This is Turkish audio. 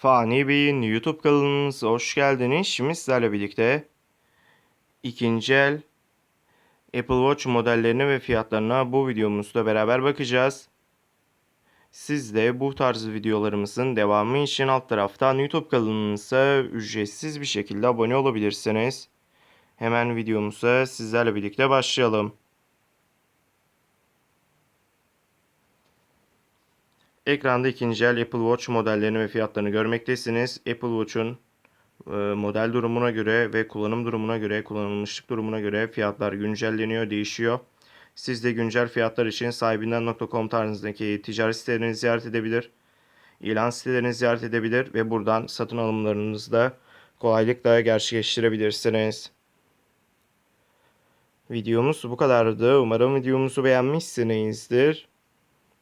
Fani Bey'in YouTube kanalımıza hoş geldiniz. Şimdi sizlerle birlikte ikinci el Apple Watch modellerine ve fiyatlarına bu videomuzda beraber bakacağız. Siz de bu tarz videolarımızın devamı için alt taraftan YouTube kanalımıza ücretsiz bir şekilde abone olabilirsiniz. Hemen videomuza sizlerle birlikte başlayalım. Ekranda ikinci el Apple Watch modellerini ve fiyatlarını görmektesiniz. Apple Watch'un e, model durumuna göre ve kullanım durumuna göre, kullanılmışlık durumuna göre fiyatlar güncelleniyor, değişiyor. Siz de güncel fiyatlar için sahibinden.com tarzındaki ticaret sitelerini ziyaret edebilir, ilan sitelerini ziyaret edebilir ve buradan satın alımlarınızı da kolaylıkla gerçekleştirebilirsiniz. Videomuz bu kadardı. Umarım videomuzu beğenmişsinizdir.